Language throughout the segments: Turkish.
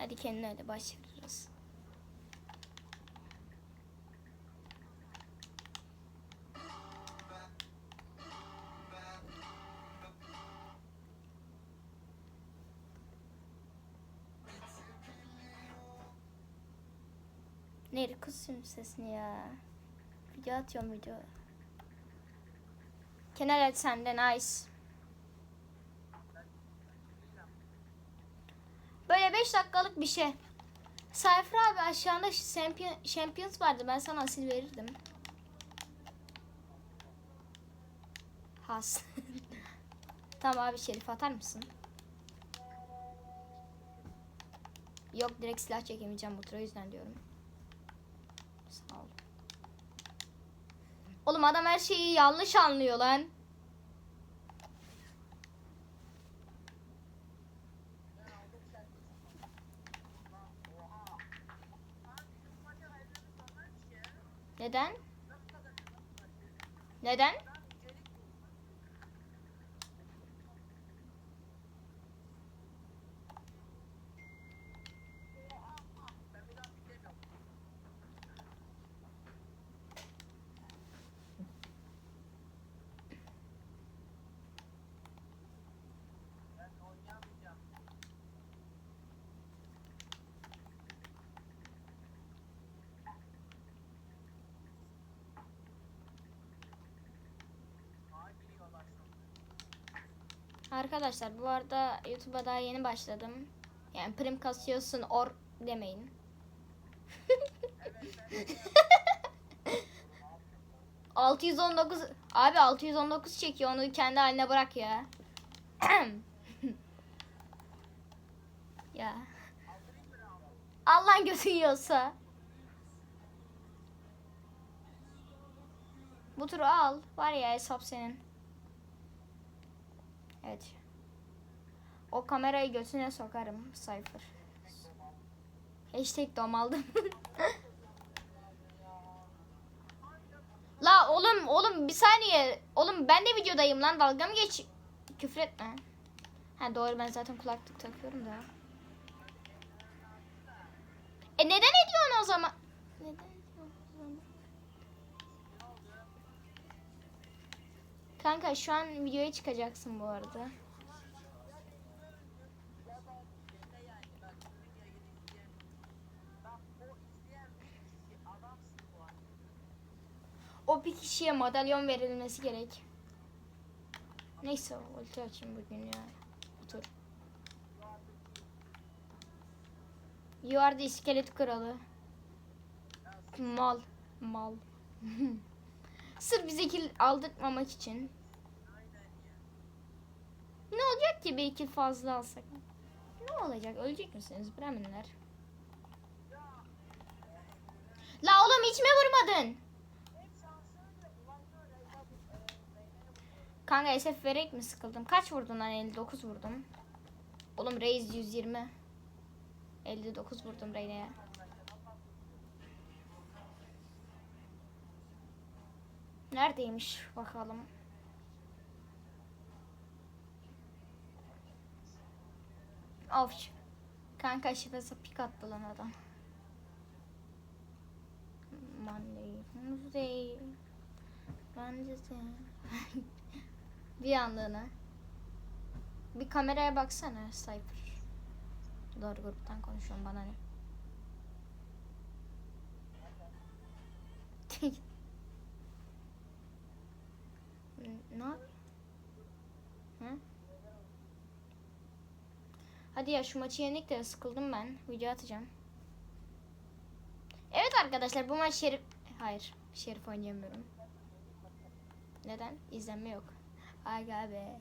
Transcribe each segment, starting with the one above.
Hadi kendine öyle başarırız. Neri kızım sesini ya. Video atıyorum video. Kenar et sende nice. Böyle 5 dakikalık bir şey. Sayfa abi Champion, Champions vardı. Ben sana asil verirdim. Has. tamam abi şerif atar mısın? Yok direkt silah çekemeyeceğim bu o yüzden diyorum. Sağ ol. Oğlum adam her şeyi yanlış anlıyor lan. Neden? Neden? Arkadaşlar bu arada YouTube'a daha yeni başladım. Yani prim kasıyorsun or demeyin. ...619... Abi 619 çekiyor onu kendi haline bırak ya. ya. Allah'ın gözü yiyorsa. Bu turu al. Var ya hesap senin. Evet. O kamerayı götüne sokarım Cypher. Hashtag dom aldım. La oğlum oğlum bir saniye. Oğlum ben de videodayım lan dalga mı geç? Küfür etme. Ha doğru ben zaten kulaklık takıyorum da. E neden ediyorsun o zaman? Neden Kanka şu an videoya çıkacaksın bu arada. O bir kişiye madalyon verilmesi gerek. Neyse ulti açayım bugün ya. Otur. The iskelet kralı. Mal. Mal. Sırf bize kill aldırtmamak için. Ne olacak ki bir kill fazla alsak? Ne olacak? Ölecek misiniz Bremenler? La oğlum hiç mi vurmadın? Kanka SF vererek mi sıkıldım? Kaç vurdun lan? 59 vurdum. Oğlum Reis 120. 59 vurdum Reyne'ye. Neredeymiş bakalım. Of. Kanka şifresi pik attı lan adam. Monday, Wednesday, Wednesday. bir anlığına. Bir kameraya baksana Cypher. Doğru gruptan konuşuyorum bana ne. ne yap- Hı? Hadi ya şu maçı yenik de sıkıldım ben. Video atacağım. Evet arkadaşlar bu maç Şerif... Hayır Şerif oynayamıyorum. Neden? İzlenme yok. Aga be.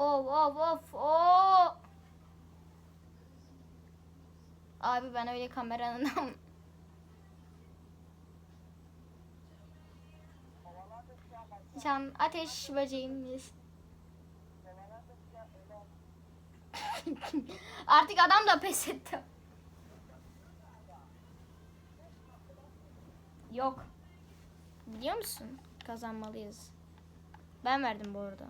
Of of of of. Abi ben öyle kameranın Can ateş böceğimiz. Artık adam da pes etti. Yok. Biliyor musun? Kazanmalıyız. Ben verdim bu arada.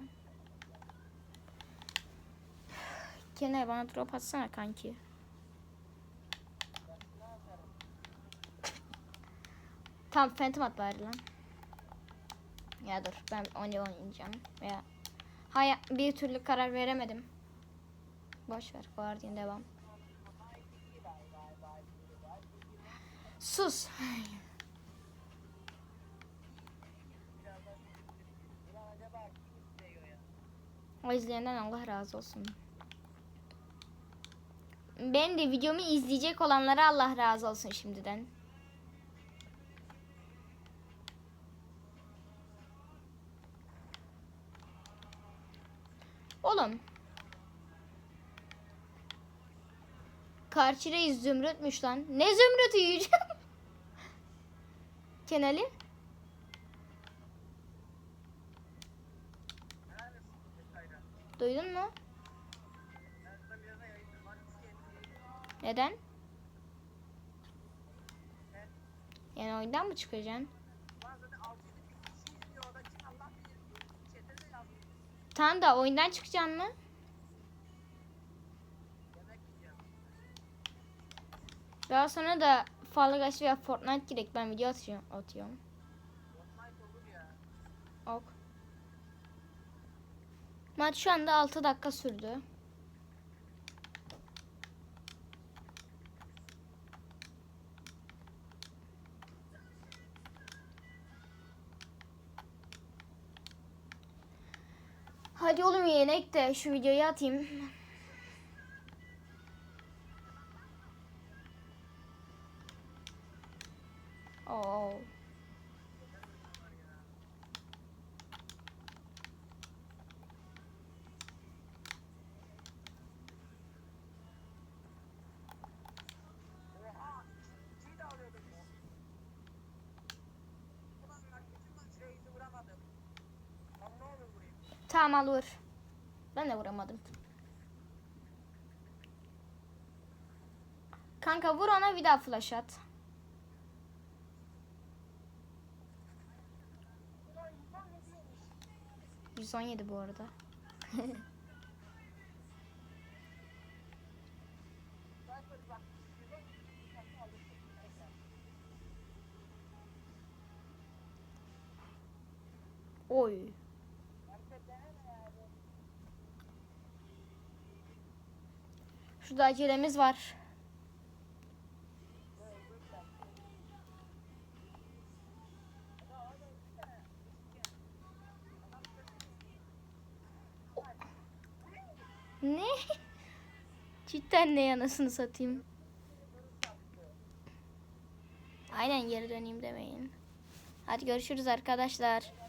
Kenar bana drop atsana kanki. Tamam Phantom at bari lan. Ya dur ben onu oynayacağım. Veya Hayır bir türlü karar veremedim. Boş ver Guardian devam. Sus. O izleyenden Allah razı olsun. Benim de videomu izleyecek olanlara Allah razı olsun şimdiden. Oğlum. Karşı reis zümrütmüş lan. Ne zümrütü yiyeceğim? Kenali? Duydun mu? Neden? Yani oyundan mı çıkacaksın? Tamam da oyundan çıkacaksın mı? Daha sonra da Fall Guys veya Fortnite girek ben video atıyorum. atıyorum. Ok. Maç şu anda 6 dakika sürdü. Hadi oğlum yenek de şu videoyu atayım. Tamam al. Ben de vuramadım. Kanka vur ona bir daha flash at. %17 bu arada. Oy. Şurada acelemiz var. Ne? Cidden ne yanasını satayım. Aynen geri döneyim demeyin. Hadi görüşürüz arkadaşlar.